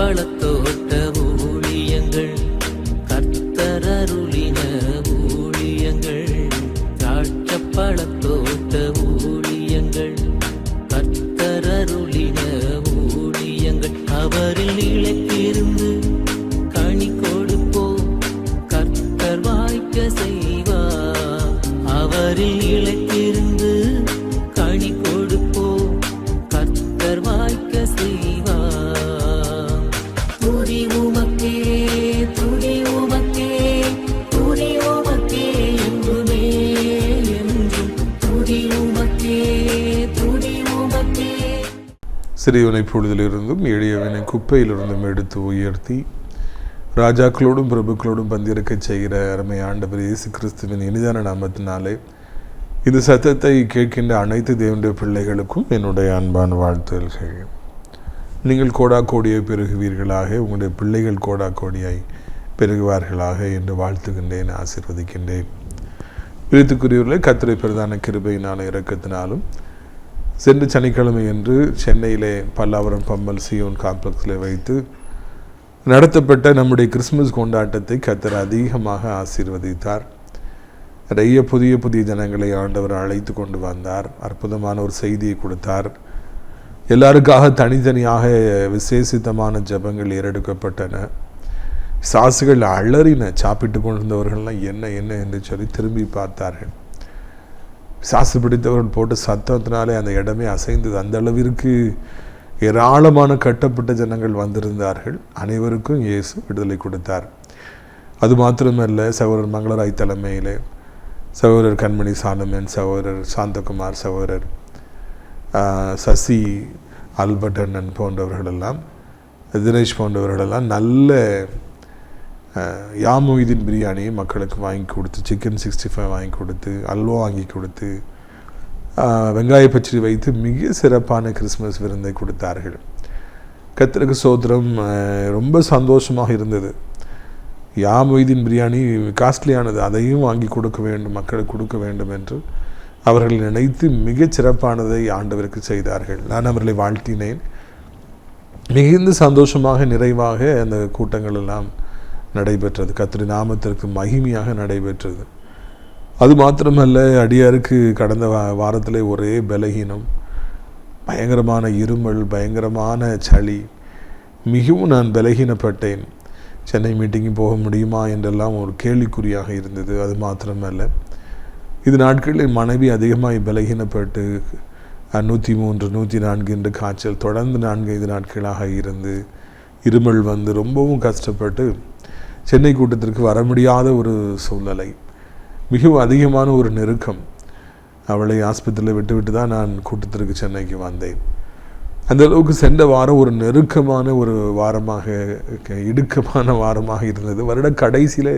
பழத்தோட்டம் சிறியவனை பொழுதிலிருந்தும் எளியவனை குப்பையிலிருந்தும் எடுத்து உயர்த்தி ராஜாக்களோடும் பிரபுக்களோடும் பந்திருக்க செய்கிற அருமை ஆண்டவர் இயேசு கிறிஸ்துவின் இனிதான நாமத்தினாலே இந்த சத்தத்தை கேட்கின்ற அனைத்து தேவனுடைய பிள்ளைகளுக்கும் என்னுடைய அன்பான வாழ்த்துதல்கள். நீங்கள் கோடா கோடியை பெருகுவீர்களாக உங்களுடைய பிள்ளைகள் கோடா கோடியாய் பெருகுவார்களாக என்று வாழ்த்துகின்றேன் ஆசிர்வதிக்கின்றேன். விருத்துக்குரியவர்களை கத்திரை பிரதான கிருபையினாலும் இறக்கத்தினாலும் சென்று சனிக்கிழமை என்று சென்னையிலே பல்லாவரம் பம்மல் சியோன் காம்ப்ளெக்ஸில் வைத்து நடத்தப்பட்ட நம்முடைய கிறிஸ்மஸ் கொண்டாட்டத்தை கத்தர் அதிகமாக ஆசீர்வதித்தார். நிறைய புதிய புதிய ஜனங்களை ஆண்டவர் அழைத்து கொண்டு வந்தார். அற்புதமான ஒரு செய்தியை கொடுத்தார். எல்லாருக்காக தனித்தனியாக விசேஷித்தமான ஜெபங்கள் ஏறெடுக்கப்பட்டன. சாசுகள் அலறின. சாப்பிட்டு கொண்டிருந்தவர்கள்லாம் என்ன என்ன என்று சொல்லி திரும்பி பார்த்தார்கள். சாசு பிடித்தவர்கள் போட்டு சத்தத்தினாலே அந்த இடமே அசைந்தது. அந்த அளவிற்கு ஏராளமான கட்டப்பட்ட ஜனங்கள் வந்திருந்தார்கள். அனைவருக்கும் இயேசு விடுதலை கொடுத்தார். அது மாத்திரமல்ல சகோதரர் மங்களராய் தலைமையிலே சகோதரர் கண்மணி சாலமன் சகோதரர் சாந்தகுமார் சகோதரர் சசி ஆல்பர்ட் அண்ணன் போன்றவர்களெல்லாம் தினேஷ் போன்றவர்களெல்லாம் நல்ல ஆஹ், பிரியாணியை மக்களுக்கு வாங்கி கொடுத்து சிக்கன் சிக்ஸ்டி ஃபைவ் வாங்கி கொடுத்து அல்வா வாங்கி கொடுத்து வெங்காய பச்சடி வைத்து மிக சிறப்பான கிறிஸ்மஸ் விருந்தை கொடுத்தார்கள். கத்திற்கு சோத்திரம் ரொம்ப சந்தோஷமாக இருந்தது. யாமொய்தீன் பிரியாணி காஸ்ட்லியானது அதையும் வாங்கி கொடுக்க வேண்டும் மக்களுக்கு கொடுக்க வேண்டும் என்று அவர்கள் நினைத்து மிகச் சிறப்பானதை ஆண்டவருக்கு செய்தார்கள். நான் அவர்களை வாழ்த்தினேன். மிகுந்த சந்தோஷமாக நிறைவாக அந்த கூட்டங்கள் எல்லாம் நடைபெற்றது. கத்திரி நாமத்திற்கு மகிமையாக நடைபெற்றது. அது மாத்திரமல்ல அடியாருக்கு கடந்த வா வாரத்தில் ஒரே பலகீனம் பயங்கரமான இருமல் பயங்கரமான சளி. மிகவும் நான் பலகீனப்பட்டேன். சென்னை மீட்டிங்கு போக முடியுமா என்றெல்லாம் ஒரு கேள்விக்குறியாக இருந்தது. அது மாத்திரமல்ல. இது நாட்களில் மனைவி அதிகமாக பலகீனப்பட்டு நூற்றி மூன்று நூற்றி நான்கு என்று காய்ச்சல் தொடர்ந்து நான்கு ஐந்து நாட்களாக இருந்து இருமல் வந்து ரொம்பவும் கஷ்டப்பட்டு சென்னை கூட்டத்திற்கு வர முடியாத ஒரு சூழ்நிலை. மிகவும் அதிகமான ஒரு நெருக்கம். அவளை ஆஸ்பத்திரியில் விட்டு விட்டு தான் நான் கூட்டத்திற்கு சென்னைக்கு வந்தேன். அந்த அளவுக்கு சென்ற வாரம் ஒரு நெருக்கமான ஒரு வாரமாக இடுக்கமான வாரமாக இருந்தது. வருட கடைசியிலே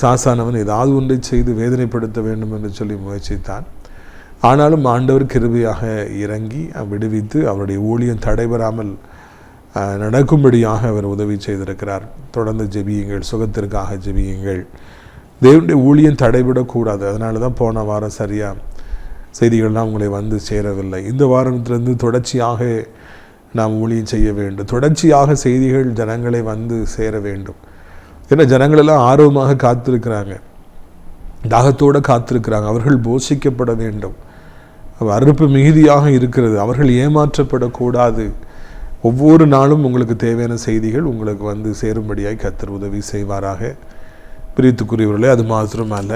சாசானவன் ஏதாவது ஒன்றை செய்து வேதனைப்படுத்த வேண்டும் என்று சொல்லி முயற்சித்தான். ஆனாலும் ஆண்டவர் கிருபியாக இறங்கி விடுவித்து அவருடைய ஊழியம் தடைபெறாமல் நடக்கும்படியாக அவர் உதவி செய்திருக்கிறார். தொடர்ந்து ஜெபியுங்கள் சுகத்திற்காக ஜெபியுங்கள். தேவனுடைய ஊழியம் தடைபடக்கூடாது. அதனால தான் போன வாரம் சரியாக செய்திகள்லாம் உங்களை வந்து சேரவில்லை. இந்த வாரத்திலிருந்து தொடர்ச்சியாக நாம் ஊழியம் செய்ய வேண்டும். தொடர்ச்சியாக செய்திகள் ஜனங்களை வந்து சேர வேண்டும். ஏன்னா ஜனங்களெல்லாம் ஆர்வமாக காத்திருக்கிறாங்க. தாகத்தோடு காத்திருக்கிறாங்க. அவர்கள் போஷிக்கப்பட வேண்டும். அறுப்பு மிகுதியாக இருக்கிறது. அவர்கள் ஏமாற்றப்படக்கூடாது. ஒவ்வொரு நாளும் உங்களுக்கு தேவையான செய்திகள் உங்களுக்கு வந்து சேரும்படியாய் கத்தர் உதவி செய்வாராக. பிரித்துக்குரியவர்களே அது மாத்திரமல்ல.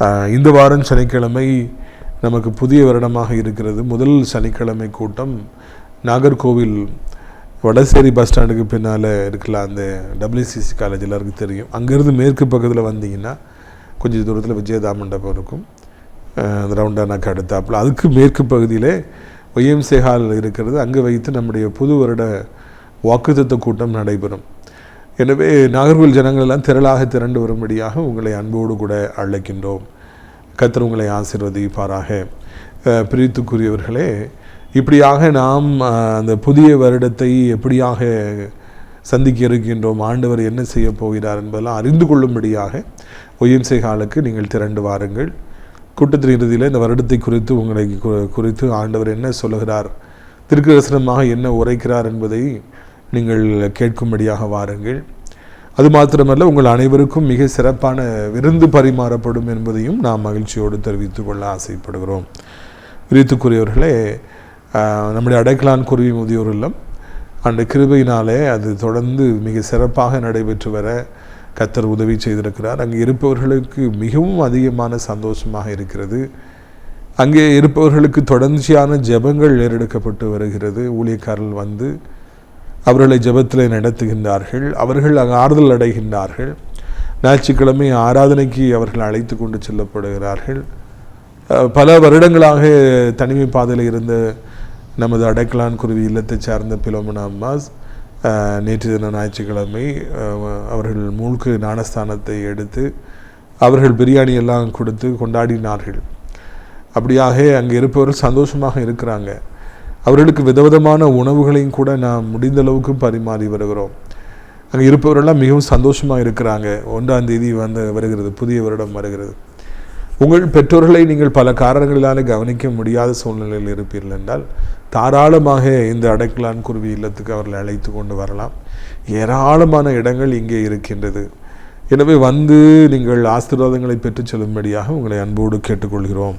அல்ல இந்த வாரம் சனிக்கிழமை நமக்கு புதிய வருடமாக இருக்கிறது. முதல் சனிக்கிழமை கூட்டம் நாகர்கோவில் வடசேரி பஸ் ஸ்டாண்டுக்கு பின்னால் இருக்கல அந்த டபிள்யூசிசி காலேஜ் எல்லாருக்கும் தெரியும். அங்கேருந்து மேற்கு பக்கத்தில் வந்தீங்கன்னா கொஞ்சம் தூரத்தில் விஜயதா மண்டபம் இருக்கும் அந்த ரவுண்டானாக்கு அடுத்தாப்பில் அதுக்கு மேற்கு பகுதியிலே ஒய்எம்சே ஹால் இருக்கிறது. அங்கு வைத்து நம்முடைய புது வருட வாக்குத்தத்த கூட்டம் நடைபெறும். எனவே நாகர்கோவில் ஜனங்கள் எல்லாம் திரளாக திரண்டு வரும்படியாக உங்களை அன்போடு கூட அழைக்கின்றோம். கத்தர் உங்களை ஆசீர்வதிப்பாராக. பிரித்துக்குரியவர்களே இப்படியாக நாம் அந்த புதிய வருடத்தை எப்படியாக சந்திக்க இருக்கின்றோம்? ஆண்டவர் என்ன செய்ய போகிறார் என்பதெல்லாம் அறிந்து கொள்ளும்படியாக ஒய்எம்சே ஹாலுக்கு நீங்கள் திரண்டு வாருங்கள். கூட்டத்தின் இறுதியில் இந்த வருடத்தை குறித்து உங்களை குறித்து ஆண்டவர் என்ன சொல்லுகிறார்? திருக்கரசனமாக என்ன உரைக்கிறார் என்பதை நீங்கள் கேட்கும்படியாக வாருங்கள். அது மாத்திரமல்ல உங்கள் அனைவருக்கும் மிக சிறப்பான விருந்து பரிமாறப்படும் என்பதையும் நாம் மகிழ்ச்சியோடு தெரிவித்துக் கொள்ள ஆசைப்படுகிறோம். விரித்துக்குரியவர்களே நம்முடைய அடைக்கலான் குருவி முதியோர் இல்லம் அந்த கிருபையினாலே அது தொடர்ந்து மிக சிறப்பாக நடைபெற்று வர கத்தர் உதவி செய்திருக்கிறார். அங்கே இருப்பவர்களுக்கு மிகவும் அதிகமான சந்தோஷமாக இருக்கிறது. அங்கே இருப்பவர்களுக்கு தொடர்ச்சியான ஜெபங்கள் ஏறெடுக்கப்பட்டு வருகிறது. ஊழியக்காரர்கள் வந்து அவர்களை ஜெபத்தில் நடத்துகின்றார்கள். அவர்கள் அங்கு ஆறுதல் அடைகின்றார்கள். ஞாயிற்றுக்கிழமை ஆராதனைக்கு அவர்கள் அழைத்து கொண்டு செல்லப்படுகிறார்கள். பல வருடங்களாக தனிமை பாதையில் இருந்த நமது அடைக்கலான் குருவி இல்லத்தை சார்ந்த பிலோமனா அம்மாஸ் நேற்று தின ஞாயிற்றுக்கிழமை அவர்கள் மூழ்கு ஞானஸ்தானத்தை எடுத்து அவர்கள் பிரியாணி எல்லாம் கொடுத்து கொண்டாடினார்கள். அப்படியாக அங்கே இருப்பவர்கள் சந்தோஷமாக இருக்கிறாங்க. அவர்களுக்கு விதவிதமான உணவுகளையும் கூட நாம் முடிந்த அளவுக்கு பரிமாறி வருகிறோம். அங்கே இருப்பவரெல்லாம் மிகவும் சந்தோஷமாக இருக்கிறாங்க. ஒன்றாம் தேதி வந்து வருகிறது புதிய வருடம் வருகிறது. உங்கள் பெற்றோர்களை நீங்கள் பல காரணங்களால் கவனிக்க முடியாத சூழ்நிலையில் இருப்பீர்கள் என்றால் தாராளமாக இந்த அடைக்கலான் குருவி இல்லத்துக்கு அவர்களை அழைத்து கொண்டு வரலாம். ஏராளமான இடங்கள் இங்கே இருக்கின்றது. எனவே வந்து நீங்கள் ஆசீர்வாதங்களை பெற்றுச் செல்லும்படியாக உங்களை அன்போடு கேட்டுக்கொள்கிறோம்.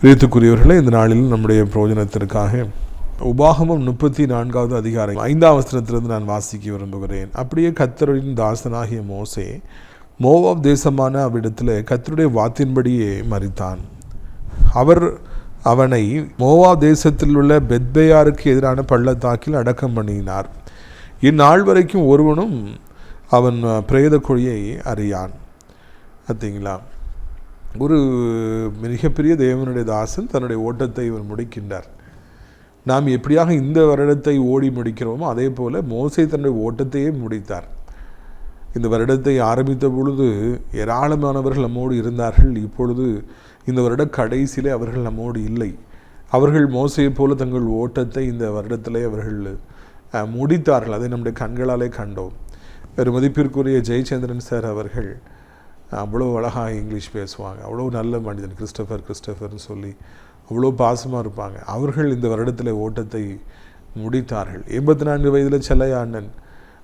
பிரியத்துக்குரியவர்களே இந்த நாளில் நம்முடைய பிரயோஜனத்திற்காக உபாகமம் முப்பத்தி நான்காவது அதிகாரம் ஐந்தாம் வசனத்திலிருந்து நான் வாசிக்க விரும்புகிறேன். அப்படியே கத்தரின் தாசனாகிய மோசே மோவாப் தேசமான அவ்விடத்தில் கத்தருடைய வாத்தின்படியே மறித்தான் அவர் அவனை மோவா தேசத்தில் உள்ள பெத்பேயாருக்கு எதிரான பள்ளத்தாக்கில் அடக்கம் பண்ணினார். இந்நாள் வரைக்கும் ஒருவனும் அவன் பிரேத குழியை அறியான். பார்த்தீங்களா? ஒரு மிகப்பெரிய தேவனுடைய தாசன் தன்னுடைய ஓட்டத்தை இவர் முடிக்கின்றார். நாம் எப்படியாக இந்த வருடத்தை ஓடி முடிக்கிறோமோ அதே போல் மோசை தன்னுடைய ஓட்டத்தையே முடித்தார். இந்த வருடத்தை ஆரம்பித்த பொழுது ஏராளமானவர்கள் நம்மோடு இருந்தார்கள். இப்பொழுது இந்த வருட கடைசியிலே அவர்கள் நம்மோடு இல்லை. அவர்கள் மோசையைப் போல தங்கள் ஓட்டத்தை இந்த வருடத்திலே அவர்கள் முடித்தார்கள். அதை நம்முடைய கண்களாலே கண்டோம். ஒரு மதிப்பிற்குரிய ஜெயச்சந்திரன் சார் அவர்கள் அவ்வளோ அழகாக இங்கிலீஷ் பேசுவாங்க. அவ்வளோ நல்ல மனிதன் கிறிஸ்டபர் கிறிஸ்டபர்னு சொல்லி அவ்வளோ பாசமாக இருப்பாங்க. அவர்கள் இந்த வருடத்தில் ஓட்டத்தை முடித்தார்கள். எண்பத்தி நான்கு வயதில் செல்லையாண்டன்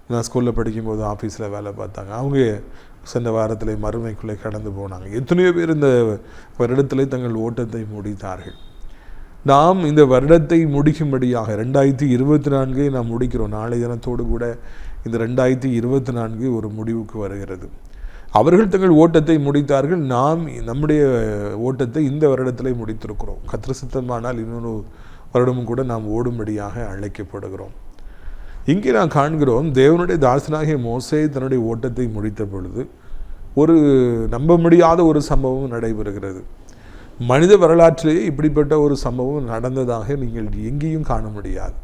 நான் ஸ்கூலில் படிக்கும்போது ஆஃபீஸில் வேலை பார்த்தாங்க. அவங்க சென்ற வாரத்தில் மறுமைக்குள்ளே கடந்து போனாங்க. எத்தனையோ பேர் இந்த வருடத்தில் தங்கள் ஓட்டத்தை முடித்தார்கள். நாம் இந்த வருடத்தை முடிக்கும்படியாக ரெண்டாயிரத்தி இருபத்தி நான்கை நாம் முடிக்கிறோம். நாளை தினத்தோடு கூட இந்த ரெண்டாயிரத்தி இருபத்தி நான்கு ஒரு முடிவுக்கு வருகிறது. அவர்கள் தங்கள் ஓட்டத்தை முடித்தார்கள். நாம் நம்முடைய ஓட்டத்தை இந்த வருடத்தில் முடித்திருக்கிறோம். கத்திர சித்தமானால் இன்னொரு வருடமும் கூட நாம் ஓடும்படியாக அழைக்கப்படுகிறோம். இங்கே நாம் காண்கிறோம் தேவனுடைய தாசனாகிய மோசே தன்னுடைய ஓட்டத்தை முடித்த பொழுது ஒரு நம்ப முடியாத ஒரு சம்பவம் நடைபெறுகிறது. மனித வரலாற்றிலேயே இப்படிப்பட்ட ஒரு சம்பவம் நடந்ததாக நீங்கள் எங்கேயும் காண முடியாது.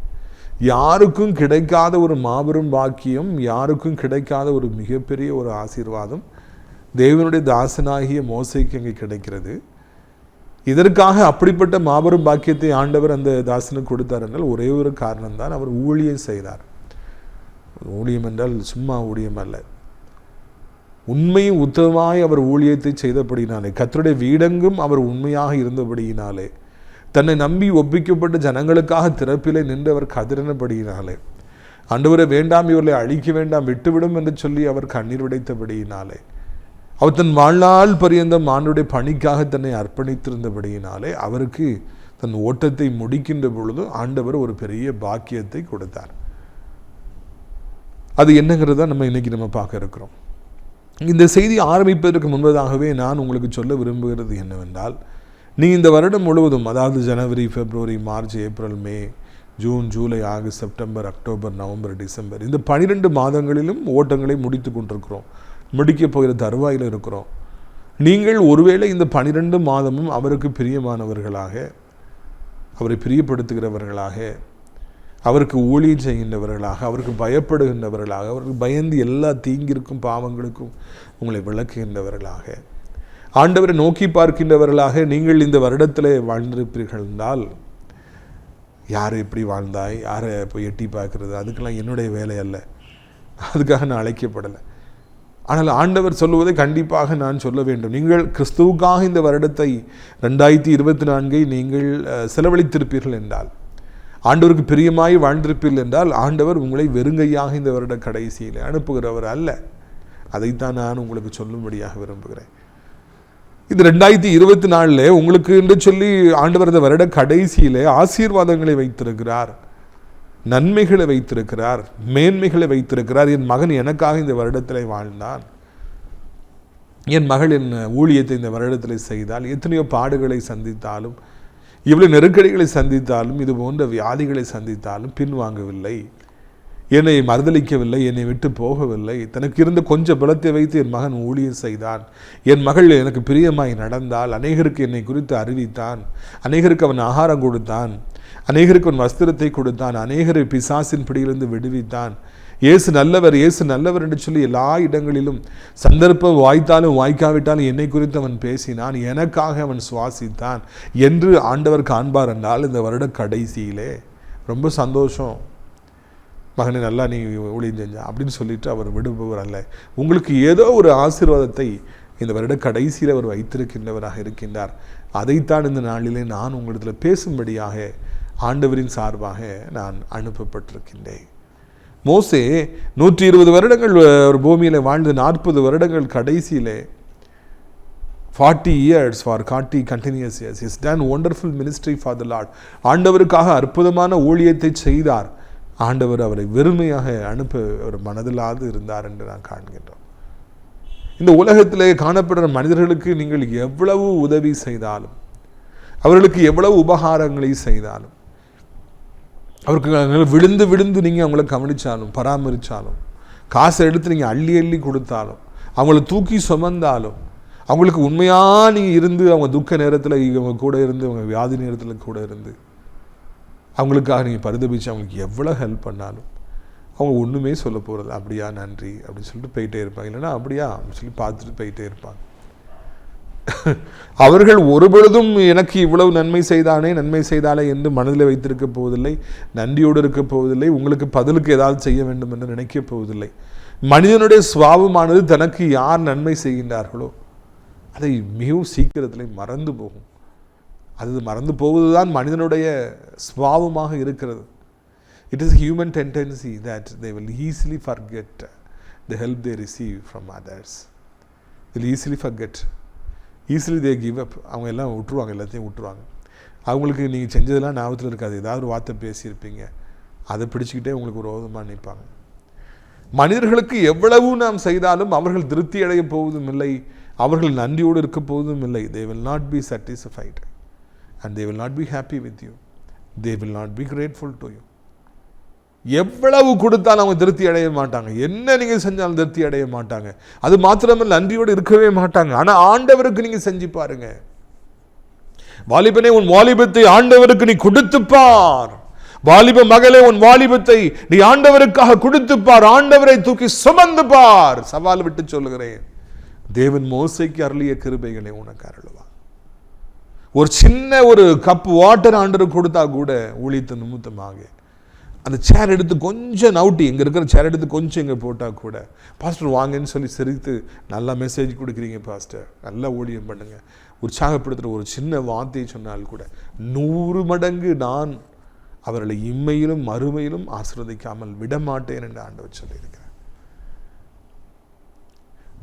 யாருக்கும் கிடைக்காத ஒரு மாபெரும் பாக்கியம் யாருக்கும் கிடைக்காத ஒரு மிகப்பெரிய ஒரு ஆசீர்வாதம் தேவனுடைய தாசனாகிய மோசைக்கு அங்கே கிடைக்கிறது. இதற்காக அப்படிப்பட்ட மாபெரும் பாக்கியத்தை ஆண்டவர் அந்த தாசனுக்கு கொடுத்தார் என்றால் ஒரே ஒரு காரணம்தான் அவர் ஊழியம் செய்தார் ஊழியம் என்றால் சும்மா ஊழியம் அல்ல. உண்மையும் உத்தமமாய் அவர் ஊழியத்தை செய்தபடினாலே கத்தருடைய வீடெங்கும் அவர் உண்மையாக இருந்தபடியினாலே தன்னை நம்பி ஒப்பிக்கப்பட்ட ஜனங்களுக்காக திறப்பிலே நின்று அவர் கதிரினபடியினாலே ஆண்டவரை வேண்டாம் இவர்களை அழிக்க வேண்டாம் விட்டுவிடும் என்று சொல்லி அவர் கண்ணீர் உடைத்தபடியினாலே அவர் தன் வாழ்நாள் பரியந்தம் ஆண்டுடைய பணிக்காக தன்னை அர்ப்பணித்திருந்தபடியினாலே அவருக்கு தன் ஓட்டத்தை முடிக்கின்ற பொழுது ஆண்டவர் ஒரு பெரிய பாக்கியத்தை கொடுத்தார். அது என்னங்கிறத நம்ம இன்னைக்கு நம்ம பார்க்க இருக்கிறோம். இந்த செய்தி ஆரம்பிப்பதற்கு முன்பதாகவே நான் உங்களுக்கு சொல்ல விரும்புகிறது என்னவென்றால் நீ இந்த வருடம் முழுவதும் அதாவது ஜனவரி பிப்ரவரி மார்ச் ஏப்ரல் மே ஜூன் ஜூலை ஆகஸ்ட் செப்டம்பர் அக்டோபர் நவம்பர் டிசம்பர் இந்த பனிரெண்டு மாதங்களிலும் ஓட்டங்களை முடித்து கொண்டிருக்கிறோம். முடிக்கப் போகிற தருவாயில் இருக்கிறோம். நீங்கள் ஒருவேளை இந்த பனிரெண்டு மாதமும் அவருக்கு பிரியமானவர்களாக அவரை பிரியப்படுத்துகிறவர்களாக அவருக்கு ஊழியம் செய்கின்றவர்களாக அவருக்கு பயப்படுகின்றவர்களாக அவருக்கு பயந்து எல்லா தீங்கிற்கும் பாவங்களுக்கும் உங்களை விளக்குகின்றவர்களாக ஆண்டவரை நோக்கி பார்க்கின்றவர்களாக நீங்கள் இந்த வருடத்தில் வாழ்ந்திருப்பீர்கள் என்றால் யார் எப்படி வாழ்ந்தாய்? யாரை போய் எட்டி பார்க்கறது? அதுக்கெல்லாம் என்னுடைய வேலை அல்ல. அதுக்காக நான் அழைக்கப்படலை. ஆனால் ஆண்டவர் சொல்லுவதை கண்டிப்பாக நான் சொல்ல வேண்டும். நீங்கள் கிறிஸ்துவுக்காக இந்த வருடத்தை ரெண்டாயிரத்தி இருபத்தி நான்கை நீங்கள் செலவழித்திருப்பீர்கள் என்றால் ஆண்டவருக்கு பிரியமாய் வாழ்ந்திருப்பீர்கள் என்றால் ஆண்டவர் உங்களை வெறுங்கையாக இந்த வருட கடைசியில் அனுப்புகிறவர் அல்ல. அதைத்தான் நான் உங்களுக்கு சொல்லும்படியாக விரும்புகிறேன். இது ரெண்டாயிரத்தி இருபத்தி நாலில் உங்களுக்கு என்று சொல்லி ஆண்டவர் இந்த வருட கடைசியிலே ஆசீர்வாதங்களை வைத்திருக்கிறார். நன்மைகளை வைத்திருக்கிறார் மேன்மைகளை வைத்திருக்கிறார். என் மகன் எனக்காக இந்த வருடத்தில் வாழ்ந்தான். என் மகள் என் ஊழியத்தை இந்த வருடத்தில் செய்தால் எத்தனையோ பாடுகளை சந்தித்தாலும் இவ்வளோ நெருக்கடிகளை சந்தித்தாலும் இது போன்ற வியாதிகளை சந்தித்தாலும் பின்வாங்கவில்லை என்னை மறுதளிக்கவில்லை என்னை விட்டு போகவில்லை. தனக்கு இருந்த கொஞ்ச பலத்தை வைத்து என் மகன் ஊழியர் செய்தான். என் மகள் எனக்கு பிரியமாய் நடந்தால் அநேகருக்கு என்னை குறித்து அறிவித்தான். அநேகருக்கு அவன் ஆகாரம் கொடுத்தான். அநேகருக்கு உன் வஸ்திரத்தை கொடுத்தான். அநேகரை பிசாசின் பிடியிலிருந்து விடுவித்தான். இயேசு நல்லவர் இயேசு நல்லவர் என்று சொல்லி எல்லா இடங்களிலும் சந்தர்ப்பம் வாய்த்தாலும் வாய்க்காவிட்டாலும் என்னை குறித்து அவன் பேசினான். எனக்காக அவன் சுவாசித்தான் என்று ஆண்டவர் காண்பார் என்றால் இந்த வருட கடைசியிலே. ரொம்ப சந்தோஷம். மகனை நல்லா நீ ஊழியம் செஞ்ச அப்படின்னு சொல்லிட்டு அவர் விடுபவர் அல்ல. உங்களுக்கு ஏதோ ஒரு ஆசீர்வாதத்தை இந்த வருட கடைசியில் அவர் வைத்திருக்கின்றவராக இருக்கின்றார். அதைத்தான் இந்த நாளிலே நான் உங்களிடத்தில் பேசும்படியாக ஆண்டவரின் சார்பாக நான் அனுப்பப்பட்டிருக்கின்றேன். மோசே நூற்றி இருபது வருடங்கள் ஒரு பூமியில் வாழ்ந்து நாற்பது வருடங்கள் கடைசியிலே forty years for God continuous years is done wonderful ministry for the Lord ஆண்டவருக்காக அற்புதமான ஊழியத்தை செய்தார். ஆண்டவர் அவரை வெறுமையாக அனுப்ப ஒரு மனதில்லாது இருந்தார் என்று நான் காண்கின்றோம். இந்த உலகத்திலே காணப்படுற மனிதர்களுக்கு நீங்கள் எவ்வளவு உதவி செய்தாலும் அவர்களுக்கு எவ்வளவு உபகாரங்களை செய்தாலும் அவருக்கு விழுந்து விழுந்து நீங்கள் அவங்கள கவனித்தாலும் பராமரித்தாலும் காசை எடுத்து நீங்கள் அள்ளி அள்ளி கொடுத்தாலும் அவங்கள தூக்கி சுமந்தாலும் அவங்களுக்கு உண்மையாக நீங்கள் இருந்து அவங்க துக்க நேரத்தில் இவங்க கூட இருந்து அவங்க வியாதி நேரத்தில் கூட இருந்து அவங்களுக்காக நீங்கள் பரிதபிச்சு அவங்களுக்கு எவ்வளோ ஹெல்ப் பண்ணாலும் அவங்க ஒன்றுமே சொல்ல போகிறது அப்படியா நன்றி. அப்படின்னு சொல்லிட்டு போயிட்டே இருப்பாங்க. இல்லைன்னா அப்படியா அப்படின்னு சொல்லி பார்த்துட்டு போயிட்டே இருப்பாங்க. அவர்கள் ஒருபொழுதும் எனக்கு இவ்வளவு நன்மை செய்தானே நன்மை செய்தாலே என்று மனதில் வைத்திருக்க போவதில்லை நன்றியோடு இருக்க போவதில்லை உங்களுக்கு பதிலுக்கு ஏதாவது செய்ய வேண்டும் என்று நினைக்க போவதில்லை. மனிதனுடைய சுவாபமானது தனக்கு யார் நன்மை செய்கின்றார்களோ அதை மிகவும் சீக்கிரத்தில் மறந்து போகும். அது மறந்து போவதுதான் மனிதனுடைய சுவாபமாக இருக்கிறது. It is human tendency that they will easily forget the help they receive from others will easily forget easily they give up அவங்க எல்லாம் விட்டுருவாங்க எல்லாத்தையும் விட்டுருவாங்க. அவங்களுக்கு நீங்கள் செஞ்சதெல்லாம் ஞாபகத்தில் இருக்காது. ஏதாவது ஒரு வார்த்தை பேசியிருப்பீங்க. அதை பிடிச்சிக்கிட்டே உங்களுக்கு ஒரு ஓதமாக நிற்பாங்க மனிதர்களுக்கு எவ்வளவு நாம் செய்தாலும் அவர்கள் திருப்தி அடைய போவதும் இல்லை. அவர்கள் நன்றியோடு இருக்க போவதும் இல்லை. They will not be satisfied and they will not be happy with you they will not be grateful to you எவ்வளவு கொடுத்தாலும் அவங்க திருப்தி அடைய மாட்டாங்க. என்ன நீங்க செஞ்சாலும் திருப்தி அடைய மாட்டாங்க. அது மாத்திரமல்ல நன்றியோடு இருக்கவே மாட்டாங்க. ஆனா ஆண்டவருக்கு நீங்க செஞ்சு பாருங்க. வாலிபனே உன் வாலிபத்தை ஆண்டவருக்கு நீ கொடுத்து பார். வாலிப மகளே உன் வாலிபத்தை நீ ஆண்டவருக்காக கொடுத்து பார். ஆண்டவரை தூக்கி சுமந்து பார். சவால் விட்டு சொல்லுகிறேன். தேவன் மோசைக்கு அருளிய கிருபைகளை உனக்கு அருளுவார் ஒரு சின்ன ஒரு கப் வாட்டர் ஆண்டருக்கு கொடுத்தா கூட ஊழியத்து நிமித்தமாக அந்த சேர் எடுத்து கொஞ்சம் நவுட்டி இங்கே இருக்கிற சேர் எடுத்து கொஞ்சம் இங்கே போட்டால் கூட பாஸ்டர் வாங்கன்னு சொல்லி சிரித்து நல்லா மெசேஜ் கொடுக்குறீங்க பாஸ்டர் நல்லா ஊழியம் பண்ணுங்கள் உற்சாகப்படுத்துகிற ஒரு சின்ன வார்த்தையை சொன்னால் கூட நூறு மடங்கு நான் அவர்களை இம்மையிலும் மறுமையிலும் ஆசிர்வதிக்காமல் விடமாட்டேன் என்று ஆண்டவர் சொல்லியிருக்கேன்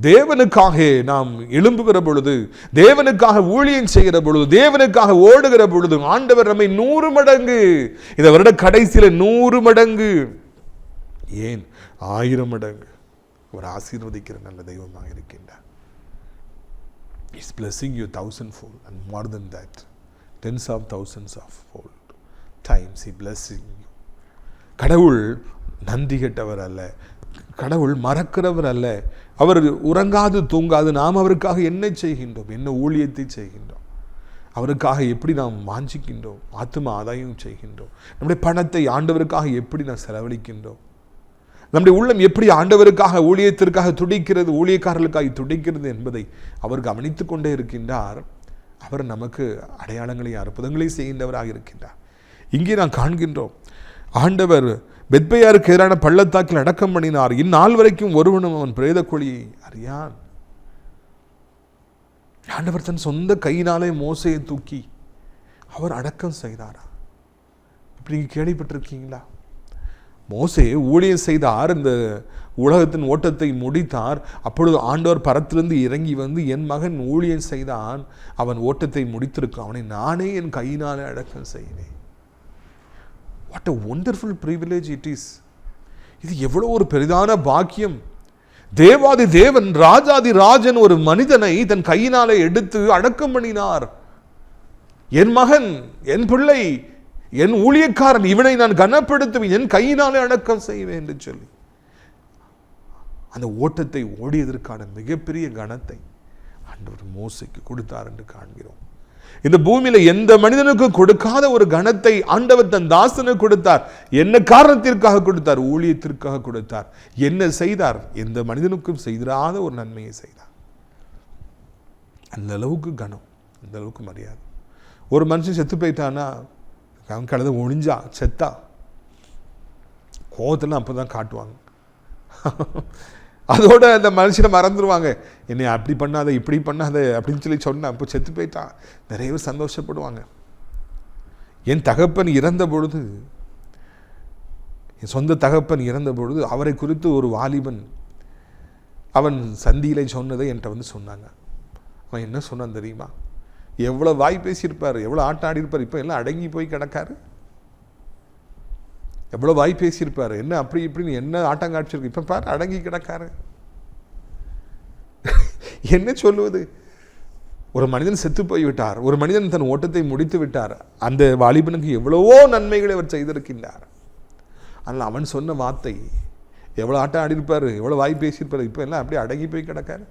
தேவனுக்காக நாம் எழும்புகிற பொழுது தேவனுக்காக ஊழியம் செய்கிற பொழுது தேவனுக்காக ஓடுகிற பொழுது ஆண்டவர் நம்மை நூறு மடங்கு இந்த வருட கடைசியில் நூறு மடங்கு ஏன் ஆயிரம் மடங்கு ஒரு ஆசீர்வதிக்கிற நல்ல தெய்வமாக இருக்கின்றார். Is blessing you thousand fold and more than that tens of thousands of fold times he blessing you கடவுள் நந்தி கெட்டவர் அல்ல. கடவுள் மறக்கிறவர் அல்ல. அவர் உறங்காது தூங்காது நாம் அவருக்காக என்ன செய்கின்றோம்? என்ன ஊழியத்தை செய்கின்றோம்? அவருக்காக எப்படி நாம் வாஞ்சிக்கின்றோம்? ஆத்ம ஆதாயம் செய்கின்றோம்? நம்முடைய பணத்தை ஆண்டவருக்காக எப்படி நாம் செலவழிக்கின்றோம்? நம்முடைய உள்ளம் எப்படி ஆண்டவருக்காக ஊழியத்திற்காக துடிக்கிறது ஊழியக்காரர்களுக்காக துடிக்கிறது என்பதை அவர் கவனித்து கொண்டே இருக்கின்றார். அவர் நமக்கு அடையாளங்களையும் அற்புதங்களையும் செய்கின்றவராக இருக்கின்றார். இங்கே நாம் காண்கின்றோம் ஆண்டவர் பெத்பையாருக்கு எதிரான பள்ளத்தாக்கில் அடக்கம் பண்ணினார். இந்நாள் வரைக்கும் ஒருவனும் அவன் பிரேத கொழியை அறியான். ஆண்டவர் தன் சொந்த கையினாலே மோசையை தூக்கி அவர் அடக்கம் செய்தாரா? இப்படி கேள்விப்பட்டிருக்கீங்களா? மோசே ஊழியம் செய்தார். இந்த உலகத்தின் ஓட்டத்தை முடித்தார். அப்பொழுது ஆண்டவர் பரத்திலிருந்து இறங்கி வந்து என் மகன் ஊழியம் செய்தான். அவன் ஓட்டத்தை முடித்திருக்கான் அவனை நானே என் கையினாலே அடக்கம் செய்வேன். What a wonderful privilege it is இது எவ்வளோ ஒரு பெரிதான பாக்கியம். தேவாதி தேவன் ராஜாதி ராஜன் ஒரு மனிதனை தன் கையினாலே எடுத்து அடக்கம் பண்ணினார். என் மகன் என் பிள்ளை என் ஊழியக்காரன் இவனை நான் கனப்படுத்துவேன் என் கையினாலே அடக்கம் செய்வேன் என்று சொல்லி. அந்த ஓட்டத்தை ஓடியதற்கான மிகப்பெரிய கணத்தை ஆண்டவர் மோசைக்கு கொடுத்தார் என்று காண்கிறோம். இந்த பூமியில எந்த மனிதனுக்கும் கொடுக்காத ஒரு கணத்தை ஆண்டவர் தன் தாசனுக்கு கொடுத்தார். என்ன காரணத்திற்காக கொடுத்தார்? ஊழியத்திற்காக கொடுத்தார். என்ன செய்தார்? எந்த மனிதனுக்கும் செய்திராத ஒரு நன்மையை செய்தார். அந்த அளவுக்கு கனம் அந்த அளவுக்கு மரியாதை. ஒரு மனுஷன் செத்து போயிட்டான்னா அவன் கழுத ஒழிஞ்சா செத்தா? கோவத்தில் அப்போ தான் காட்டுவாங்க. அதோட அந்த மனுஷனை மறந்துடுவாங்க என்னை அப்படி பண்ணாத இப்படி பண்ணாத அப்படின்னு சொல்லி சொன்னேன் அப்போ செத்து போயிட்டான். நிறைய பேர் சந்தோஷப்படுவாங்க. என் தகப்பன் இறந்த பொழுது என் சொந்த தகப்பன் இறந்த பொழுது அவரை குறித்து ஒரு வாலிபன் அவன் சந்தியிலே சொன்னதை என்கிட்ட வந்து சொன்னாங்க. அவன் என்ன சொன்னான் தெரியுமா? எவ்வளோ வாய் பேசியிருப்பார் எவ்வளோ ஆட்டம் ஆடியிருப்பார் இப்போ எல்லாம் அடங்கி போய் கிடக்காரு. எவ்வளோ வாய் பேசியிருப்பார்? என்ன அப்படி இப்படின்னு என்ன ஆட்டம் காட்சியிருக்கு? இப்போ பாரு அடங்கி கிடக்காரு. என்ன சொல்லுவது? ஒரு மனிதன் செத்து போய் விட்டார் ஒரு மனிதன் தன் ஓட்டத்தை முடித்து விட்டார். அந்த வாலிபனுக்கு எவ்வளவோ நன்மைகளை அவர் செய்திருக்கின்றார். ஆனால் அவன் சொன்ன வார்த்தை எவ்வளோ ஆட்டம் ஆடிருப்பார் எவ்வளோ வாய் பேசியிருப்பார் இப்போ எல்லாம் அப்படியே அடங்கி போய் கிடக்காரு.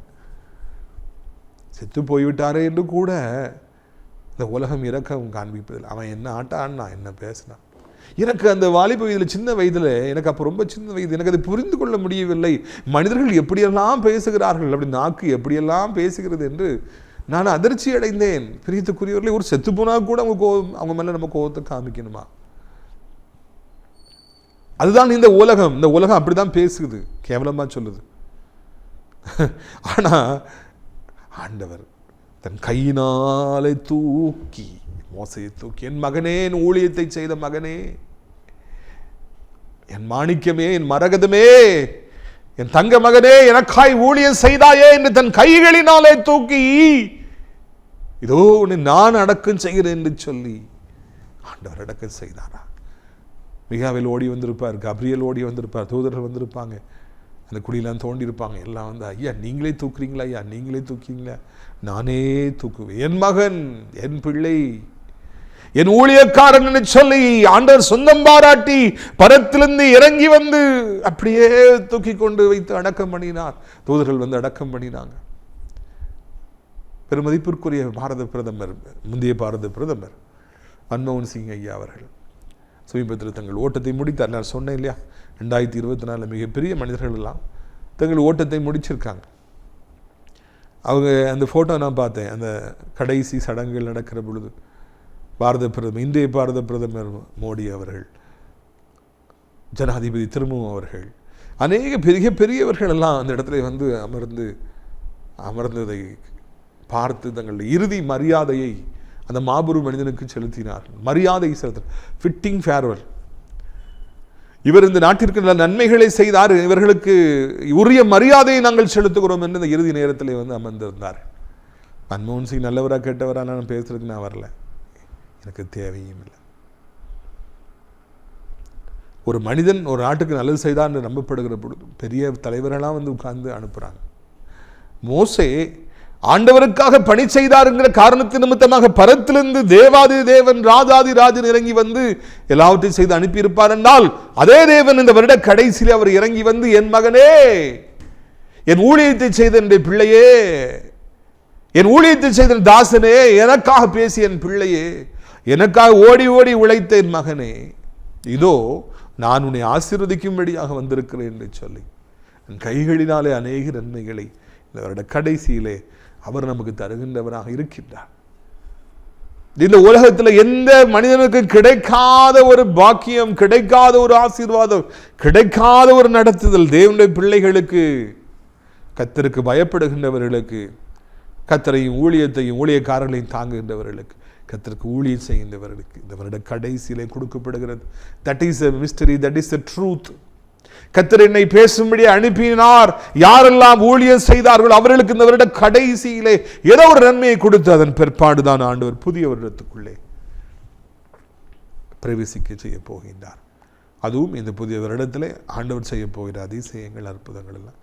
செத்து போய்விட்டாரே என்று கூட இந்த உலகம் இறக்கம் காண்பிப்பதில்லை. அவன் என்ன ஆட்டம் ஆடினான் என்ன பேசினான்? எனக்கு அந்த வாலிப வயதில் சின்ன வயதில் எனக்கு அப்போ ரொம்ப சின்ன வயது எனக்கு அதை புரிந்து கொள்ள முடியவில்லை. மனிதர்கள் எப்படியெல்லாம் பேசுகிறார்கள்? அப்படி நாக்கு எப்படியெல்லாம் பேசுகிறது என்று நான் அதிர்ச்சி அடைந்தேன். பிரியத்துக்குரியவர்களே ஒரு செத்துப்போனா கூட அவங்க கோவம் அவங்க மேலே நம்ம கோவத்தை காமிக்கணுமா? அதுதான் இந்த உலகம். இந்த உலகம் அப்படிதான் பேசுது. கேவலமா சொல்லுது. ஆனால் ஆண்டவர் தன் கையினாலே தூக்கி மோசையை தூக்கி என் மகனே என் ஊழியத்தை செய்த மகனே என் மாணிக்கமே என் மரகதமே என் தங்க மகனே எனக்காய் ஊழியம் செய்தாயே என்று தன் கைகளினாலே தூக்கி இதோ உன்னை நான் அடக்கம் செய்கிறேன் என்று சொல்லி ஆண்டவர் அடக்கம் செய்தாரா? மிகாவில் ஓடி வந்திருப்பார் கப்ரியல் ஓடி வந்திருப்பார் தூதர்கள் வந்திருப்பாங்க. அந்த குழியெல்லாம் தோண்டி இருப்பாங்க எல்லாம் வந்து ஐயா நீங்களே தூக்குறீங்களா? ஐயா நீங்களே தூக்கிங்களா நானே தூக்குவேன். என் மகன் என் பிள்ளை என் ஊழியக்காரன் என்று சொல்லி ஆண்டவர் சொந்தம் பாராட்டி பரத்திலிருந்து இறங்கி வந்து அப்படியே தூக்கி கொண்டு வைத்து அடக்கம் பண்ணினார். தூதர்கள் வந்து அடக்கம் பண்ணினாங்க. பெருமதிப்பிற்குரிய பாரத பிரதமர் முந்தைய பாரத பிரதமர் மன்மோகன் சிங் ஐயா அவர்கள் சமீபத்தில் தங்கள் ஓட்டத்தை முடித்தார். நான் சொன்னேன் இல்லையா? ரெண்டாயிரத்தி இருபத்தி நாலில் மிகப்பெரிய மனிதர்கள் எல்லாம் தங்கள் ஓட்டத்தை முடிச்சிருக்காங்க. அவங்க அந்த ஃபோட்டோ நான் பார்த்தேன். அந்த கடைசி சடங்குகள் நடக்கிற பொழுது பாரத பிரதமர் இந்திய பாரத பிரதமர் மோடி அவர்கள் ஜனாதிபதி திரும்பவும் அவர்கள் அநேக பெரிய பெரியவர்கள் எல்லாம் அந்த இடத்துல வந்து அமர்ந்து அமர்ந்ததை பார்த்து தங்களுடைய இறுதி மரியாதையை அந்த மாபெரும் மனிதனுக்கு செலுத்தினார்கள் மரியாதை செலுத்த ஃபிட்டிங் ஃபேர்வெல் இவர் இந்த நாட்டிற்கு நல்ல நன்மைகளை செய்தார். இவர்களுக்கு உரிய மரியாதையை நாங்கள் செலுத்துகிறோம் என்று இந்த இறுதி நேரத்தில் வந்து அமர்ந்திருந்தார். மன்மோகன் சிங் நல்லவரா கேட்டவராக நான் பேசுறதுக்கு நான் வரல. எனக்கு தேவையும் இல்லை. ஒரு மனிதன் ஒரு நாட்டுக்கு நல்லது செய்தான்னு நம்பப்படுகிற பொழுது பெரிய தலைவர்களாக வந்து உட்கார்ந்து அனுப்புகிறாங்க மோசே ஆண்டவருக்காக பணி செய்தாருங்கிற காரணத்தின் நிமித்தமாக பரத்திலிருந்து தேவாதி தேவன் ராஜாதி ராஜன் இறங்கி வந்து எல்லாவற்றையும் செய்து அனுப்பியிருப்பார் என்றால் அதே தேவன் இந்த வருட கடைசியில் அவர் இறங்கி வந்து என் மகனே என் ஊழியத்தை செய்த என் பிள்ளையே என் ஊழியத்தை செய்த தாசனே எனக்காக பேசிய என் பிள்ளையே எனக்காக ஓடி ஓடி உழைத்த என் மகனே இதோ நான் உன்னை ஆசீர்வதிக்கும்படியாக வந்திருக்கிறேன் என்று சொல்லி என் கைகளினாலே அநேக நன்மைகளை இந்த வருட கடைசியிலே அவர் நமக்கு தருகின்றவராக இருக்கின்றார். இந்த உலகத்தில் எந்த மனிதனுக்கு கிடைக்காத ஒரு பாக்கியம் கிடைக்காத ஒரு ஆசீர்வாதம் கிடைக்காத ஒரு நடத்துதல் தேவனுடைய பிள்ளைகளுக்கு கத்தருக்கு பயப்படுகின்றவர்களுக்கு கத்தரையும் ஊழியத்தையும் ஊழியக்காரர்களையும் தாங்குகின்றவர்களுக்கு கத்திற்கு ஊழியர் செய்கின்றவர்களுக்கு இந்த வருட கடைசியிலே கொடுக்கப்படுகிறது. That is a mystery that is a truth கத்தர் என்னை பேசும்படி அனுப்பினார். யாரெல்லாம் ஊழியம் செய்தார்கள் அவர்களுக்கு இந்த வருட கடைசியிலே ஏதோ ஒரு நன்மையை கொடுத்து அதன் பிற்பாடுதான் ஆண்டவர் புதிய வருடத்துக்குள்ளே பிரவேசிக்க செய்ய போகின்றார். அதுவும் இந்த புதிய வருடத்திலே ஆண்டவர் செய்ய போகிற அதிசயங்கள் அற்புதங்கள் எல்லாம்.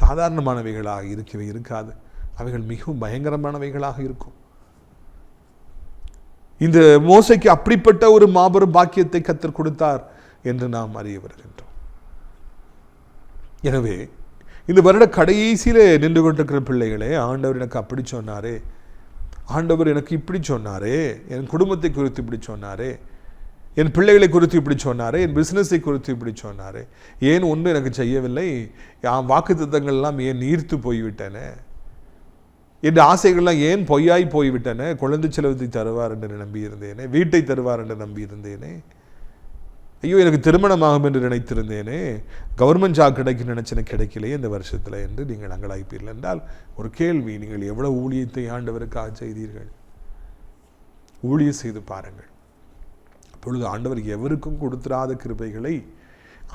சாதாரணமானவைகளாக இருக்கவே இருக்காது. அவைகள் மிகவும் பயங்கரமானவைகளாக இருக்கும். இந்த மோசைக்கு அப்படிப்பட்ட ஒரு மாபெரும் பாக்கியத்தை கத்தர் கொடுத்தார் என்று நாம் அறிய வருகின்றோம். எனவே இந்த வருட கடைசியிலே நின்று கொண்டிருக்கிற பிள்ளைகளே ஆண்டவர் எனக்கு அப்படி சொன்னாரே ஆண்டவர் எனக்கு இப்படி சொன்னாரே என் குடும்பத்தை குறித்து இப்படி சொன்னாரே என் பிள்ளைகளை குறித்து இப்படி சொன்னாரே என் பிஸ்னஸை குறித்து இப்படி சொன்னாரே ஏன் ஒன்று எனக்கு செய்யவில்லை? என் வாக்கு திட்டங்கள்லாம் ஏன் நீர்த்து போய்விட்டன? என் ஆசைகள்லாம் ஏன் பொய்யாய் போய்விட்டன? குழந்தை செலவத்தை தருவார் என்று நம்பியிருந்தேனே? வீட்டை தருவார் என்று நம்பியிருந்தேனே? ஐயோ எனக்கு திருமணமாகும் என்று நினைத்திருந்தேனே? கவர்மெண்ட் ஜாப் கிடைக்கும் நினைச்சன கிடைக்கலையே இந்த வருஷத்தில் என்று நீங்கள் அங்கலாய்ப்பீர்கள் என்றால் ஒரு கேள்வி நீங்கள் எவ்வளோ ஊழியத்தை ஆண்டவருக்காக செய்தீர்கள்? ஊழியம் செய்து பாருங்கள். அப்பொழுது ஆண்டவர் எவருக்கும் கொடுத்துடாத கிருபைகளை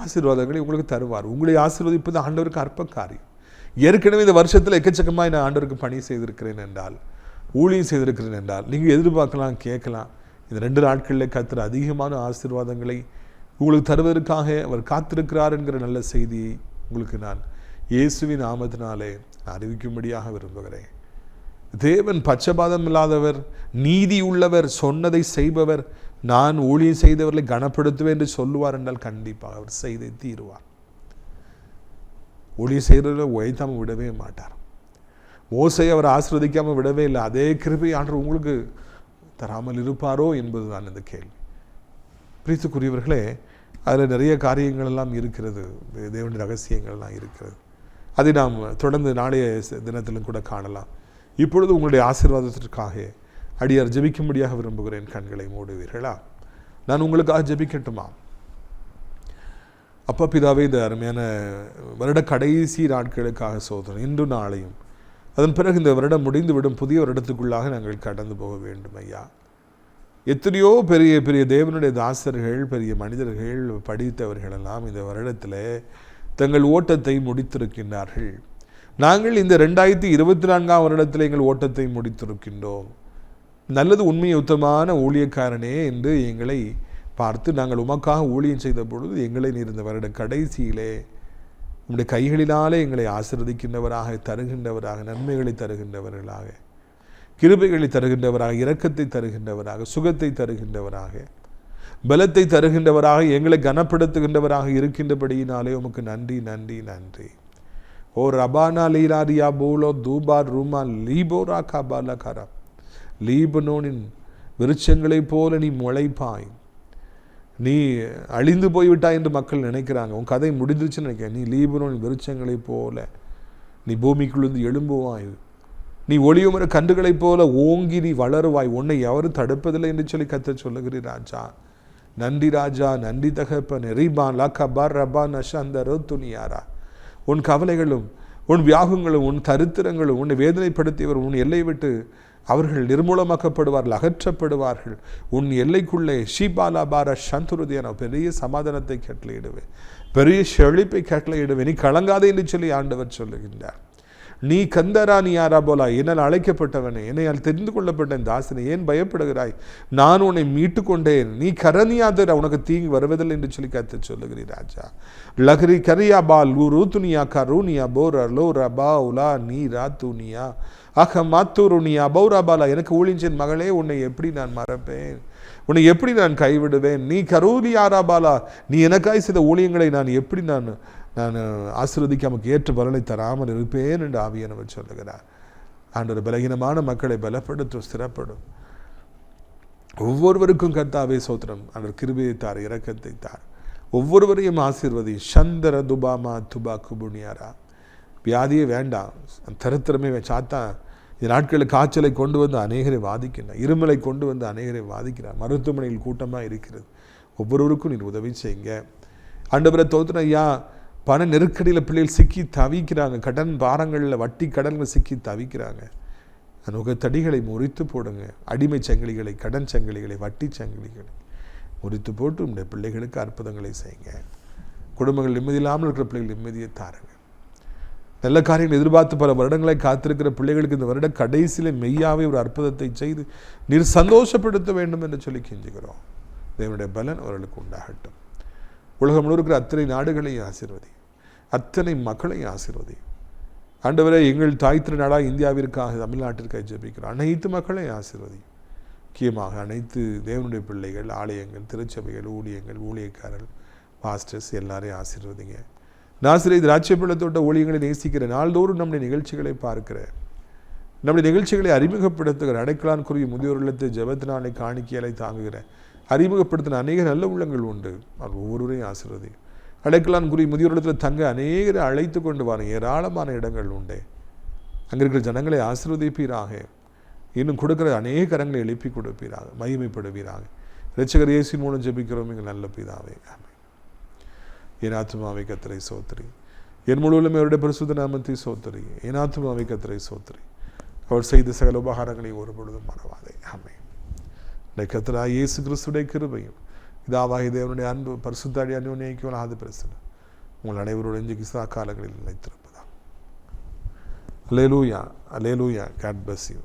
ஆசீர்வாதங்களை உங்களுக்கு தருவார். உங்களை ஆசீர்வதிப்பது ஆண்டவருக்கு அற்ப காரியம் ஏற்கனவே இந்த வருஷத்தில் எக்கச்சக்கமாக நான் ஆண்டவருக்கு பணி செய்திருக்கிறேன் என்றால் ஊழியம் செய்திருக்கிறேன் என்றால் நீங்கள் எதிர்பார்க்கலாம் கேட்கலாம். இந்த ரெண்டு நாட்களில் கத்துற அதிகமான ஆசீர்வாதங்களை உங்களுக்கு தருவதற்காக அவர் காத்திருக்கிறார் என்கிற நல்ல செய்தியை உங்களுக்கு நான் இயேசுவின் ஆமத்தினாலே நான் அறிவிக்கும்படியாக விரும்புகிறேன். தேவன் பச்சபாதம் இல்லாதவர் நீதி உள்ளவர் சொன்னதை செய்பவர் நான் ஊழியம் செய்தவர்களை கனப்படுத்துவேன் என்று சொல்லுவார் என்றால் கண்டிப்பாக அவர் செய்தை தீருவார். ஒளி செய்கிறத உழைத்தாமல் விடவே மாட்டார். மோசை அவர் ஆசிர்வதிக்காமல் விடவே இல்லை. அதே கிருபை ஆண்டு உங்களுக்கு தராமல் இருப்பாரோ என்பதுதான் இந்த கேள்வி. பிரித்துக்குரியவர்களே அதில் நிறைய காரியங்கள் எல்லாம் இருக்கிறது. தேவனுடைய ரகசியங்கள்லாம் இருக்கிறது. அதை நாம் தொடர்ந்து நாளைய தினத்திலும் கூட காணலாம். இப்பொழுது உங்களுடைய ஆசீர்வாதத்திற்காக அடியார் ஜெபிக்கும்படியாக விரும்புகிறேன். கண்களை மூடுவீர்களா? நான் உங்களுக்காக ஜெபிக்கட்டுமா? அப்பா பிதாவே இந்த அருமையான வருட கடைசி நாட்களுக்காக சோதனை இன்று நாளையும். அதன் பிறகு இந்த வருடம் முடிந்துவிடும் புதிய வருடத்துக்குள்ளாக நாங்கள் கடந்து போக வேண்டும் ஐயா. எத்தனையோ பெரிய பெரிய தேவனுடைய தாசர்கள் பெரிய மனிதர்கள் படித்தவர்கள் எல்லாம் இந்த வருடத்தில் தங்கள் ஓட்டத்தை முடித்திருக்கின்றார்கள். நாங்கள் இந்த ரெண்டாயிரத்தி இருபத்தி நான்காம் வருடத்தில் எங்கள் ஓட்டத்தை முடித்திருக்கின்றோம். நல்லது உண்மை உத்தமான ஊழியக்காரனே என்று எங்களை பார்த்து நாங்கள் உமக்காக ஊழியம் செய்த பொழுது எங்களை நீர் இந்த வருட கடைசியிலே உங்களுடைய கைகளினாலே எங்களை ஆசிர்வதிக்கின்றவராக தருகின்றவராக நன்மைகளை தருகின்றவர்களாக கிருபைகளை தருகின்றவராக இரக்கத்தை தருகின்றவராக சுகத்தை தருகின்றவராக பலத்தை தருகின்றவராக எங்களை கனப்படுத்துகின்றவராக இருக்கின்றபடியினாலே உமக்கு நன்றி நன்றி நன்றி. ஓ ரபானா லீலாரியா போலோ தூபா ரூமா லீபோரா காபாலா கரா. லீபனோனின் விருட்சங்களைப் போல நீ முளைப்பாய். நீ அழிந்து போய்விட்டாய் என்று மக்கள் நினைக்கிறாங்க. உன் கதை முடிஞ்சிருச்சுன்னு நினைக்கிறேன். நீ லீபனோன் விருட்சங்களைப் போல நீ பூமிக்குள்ளிருந்து எழும்புவாய். நீ ஒளியுமர கன்றுகளைப் போல ஓங்கி நீ வளருவாய். உன்னை எவரும் தடுப்பதில்லை என்று சொல்லி கத்த சொல்லுகிறீர் ராஜா. நன்றி ராஜா நன்றி தகப்பன். ரீபான் லக்கபார் ரபா நஷந்தரோ துணியாரா உன் கவலைகளும் உன் வியாகங்களும் உன் தரித்திரங்களும் உன்னை வேதனைப்படுத்தியவர் உன் எல்லை விட்டு அவர்கள் நிர்மூலமாக்கப்படுவார்கள் அகற்றப்படுவார்கள். உன் எல்லைக்குள்ளே ஷீபாலாபார சந்துருதியான பெரிய சமாதானத்தை கட்டளையிடுவேன். பெரிய செழிப்பை கட்டளையிடுவேன். நீ கலங்காதே என்று சொல்லி ஆண்டவர் சொல்லுகின்றார். நீ கந்தரா நீ யாரா போலா? என்னால் அழைக்கப்பட்டவனே. என்னையால் தெரிந்து கொள்ளப்பட்ட இந்த தாசனை ஏன் பயப்படுகிறாய்? நான் உன்னை மீட்டு கொண்டேன் நீ கரணியாதர். உனக்கு தீங்கு வருவதில்லை என்று சொல்லி கத்து சொல்லுகிறீர் ராஜா. லஹரி கரியா பால் ரூத்துனியா கருணியா போர் லோரா பா உலா நீ ராத்துனியா ஆக மாத்தூருனியா பௌராபாலா எனக்கு ஊழிஞ்சின் மகளே உன்னை எப்படி நான் மறப்பேன்? உன்னை எப்படி நான் கைவிடுவேன்? நீ கரூரியாரா பாலா? நீ எனக்காய் செய்த ஊழியங்களை நான் எப்படி நான் நான் ஆசீர்வதிக்காமக்கு ஏற்ற பலனை தராமல் இருப்பேன் என்று ஆவியானவர் சொல்லுகிறார். ஆண்டவர் பலகீனமான மக்களை பலப்படுத்தும் ஸ்திரப்படும். ஒவ்வொருவருக்கும் கர்த்தாவே சோத்திரம். ஆண்டவர் கிருபியை தார் இறக்கத்தை தார். ஒவ்வொருவரையும் ஆசீர்வதி. சந்தர துபாமா துபா குபுனியாரா. வியாதியே வேண்டாம். தருத்திரமே சாத்தா. இந்த நாட்களில் காய்ச்சலை கொண்டு வந்து அநேகரை வாதிக்கின்றார். இருமலை கொண்டு வந்து அநேகரை வாதிக்கிறார். மருத்துவமனையில் கூட்டமாக இருக்கிறது. ஒவ்வொருவருக்கும் நீர் உதவி செய்யுங்க. ஆண்டவரை தோத்துன ஐயா. பண நெருக்கடியில் பிள்ளைகள் சிக்கி தவிக்கிறாங்க. கடன் பாரங்களில் வட்டி கடன்கள் சிக்கி தவிக்கிறாங்க. நுகத்தடிகளை முறித்து போடுங்க. அடிமை சங்கிலிகளை கடன் சங்கிலிகளை வட்டி சங்கிலிகளை முறித்து போட்டு உங்களுடைய பிள்ளைகளுக்கு அற்புதங்களை செய்யுங்க. குடும்பங்கள் நிம்மதி இல்லாமல் இருக்கிற பிள்ளைகள் நிம்மதியை தாருங்க. நல்ல காரியங்கள் எதிர்பார்த்து பல வருடங்களை காத்திருக்கிற பிள்ளைகளுக்கு இந்த வருட கடைசியில் மெய்யாவே ஒரு அற்புதத்தை செய்து நீர் சந்தோஷப்படுத்த வேண்டும் என்று சொல்லி கெஞ்சுகிறோம். தேவனுடைய பலன் அவர்களுக்கு உண்டாகட்டும். உலகம் முழுவதும் இருக்கிற அத்தனை நாடுகளையும் ஆசீர்வதி. அத்தனை மக்களையும் ஆசிர்வதி. ஆண்டவரே எங்கள் தாய் திருநாடாக இந்தியாவிற்காக தமிழ்நாட்டிற்காக ஜெபிக்கிறோம். அனைத்து மக்களையும் ஆசிர்வதி. முக்கியமாக அனைத்து தேவனுடைய பிள்ளைகள் ஆலயங்கள் திருச்சபைகள் ஊழியங்கள் ஊழியக்காரர்கள் பாஸ்டர்ஸ் எல்லாரையும் ஆசீர்வதிங்க. நாசிரை திராட்சை பள்ளத்தோட்ட ஊழியங்களை நேசிக்கிற நாள்தோறும் நம்முடைய நிகழ்ச்சிகளை பார்க்கிற நம்முடைய நிகழ்ச்சிகளை அறிமுகப்படுத்துகிற அடைக்கலான் குருவி முதியோர் இல்லத்து ஜெபத்தினாலை காணிக்கைகளை தாங்குகிற அறிமுகப்படுத்தின அநேக நல்ல உள்ளங்கள் உண்டு. அவர் ஒவ்வொருவரையும் ஆசீர்வதி. அடைக்கலான் கூறி முதியோர் தங்க அநேகரை அழைத்து கொண்டு வர ஏராளமான இடங்கள் உண்டு. அங்கே இருக்கிற ஜனங்களை ஆசிர்வதிப்பீராக. இன்னும் கொடுக்கிற அநேக கரங்களை எழுப்பி கொடுப்பீராக. மகிமைப்படுவீராக. இரட்சகர் இயேசுவின் மூலம் ஜெபிக்கிறோம். எங்கள் நல்ல பிதாவே. என் ஆத்மாவை கத்தரை சோத்திரி. என் முழுவதும் அவருடைய பரிசுத்த நாமத்தை சோத்திரி. என் ஆத்மாவை கத்தரை சோத்திரி. அவர் செய்த சகல உபகாரங்களை ஒரு பொழுதும் மறவாதே. ஆமென். இந்த கத்தரா இயேசு கிறிஸ்துடைய கிருபையும் இதாவாகி தேவனுடைய அன்பு பரிசுத்தாடி அந்யோன்யைக்கும் ஆது பிரசன உங்கள் அனைவரோட இன்று கிசா காலங்களில் நிலைத்திருப்பதா alleluia alleluia God bless you